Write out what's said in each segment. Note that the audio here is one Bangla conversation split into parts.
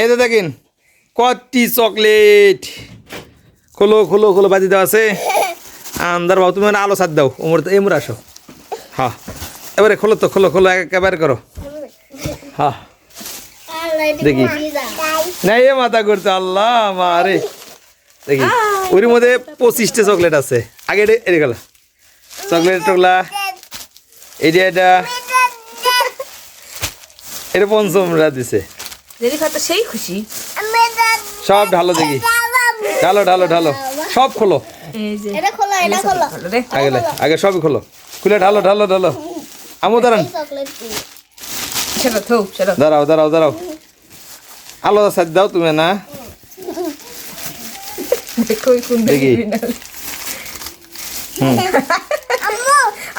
এই তো দেখেন কটি চকলেট। খোলো খোলো খোলো বাজি দেওয়া আছে। আন্দার বাবু তুমি মানে আলো সাথ দাও। ওমর এমর আসো। হ্যাঁ এবারে খোলো তো খোলো খোলো একেবারে করো। হ্যাঁ দেখি। নাই এ মাথা করছে আল্লাহ মারে দেখি ওর মধ্যে পঁচিশটা চকলেট আছে। আগে এটা গেল। চকলেট টকলা। এই যে এটা। এটা পঞ্চম রাত দিছে। সেই খুশি। সব ঢালো দেখি। ঢালো ঢালো ঢালো। সব খোলো। এই যে। এটা খোলো এটা খোলো। ভালো রে আগে সবই খোলো। খুলে ঢালো ঢালো ঢালো। আমু দাঁড়ান। দাঁড়াও দাঁড়াও দাঁড়াও। আলাদা সাথে দাও তুমি না? দেখো দেখি।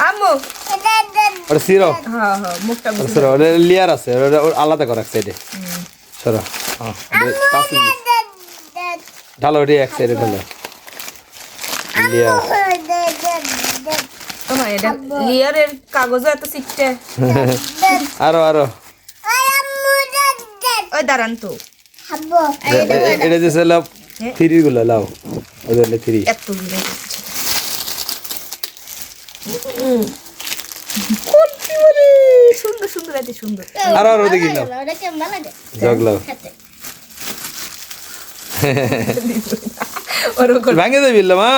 আম্মু। ওটা সিরো। হ্যাঁ হ্যাঁ মুখটা সিরো লেয়ার আছে আলাদা কর সাইডে। সরো হ্যাঁ। ঢালো ওটি এক সাইডে ঢালো। লিয়ারের কাগজে এত শিখতে। আরও আরও। ওই দাঁড়ান তো। এটা লাভ থ্রি গুলো লাভ ওদের থ্রি। এত দূরে সুন্দর সুন্দর এত সুন্দর। আরও আরও দেখি লাভ ওটা কেমন লাগে? জগ খেতে। ওরকম। ভাঙে দেবি মা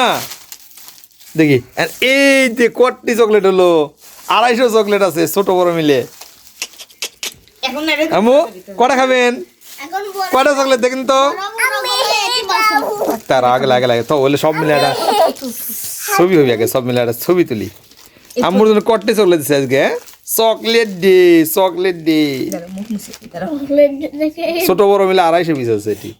দেখি আর এই যে কটি চকলেট হলো আড়াইশো চকলেট আছে ছোট বড় মিলে। এখন আমু কটা খাবেন? কটা চকলেট দেখেন তো? তার আগে লাগে লাগে তো বলে সব মিলে একটা ছবি হবি আগে সব মিলে একটা ছবি তুলি। আম্মুর জন্য কটে চকলেট দিচ্ছে আজকে হ্যাঁ? চকলেট ডে চকলেট ডে দেখে। ছোট বড় মিলে আড়াইশো পিস আছে এটি।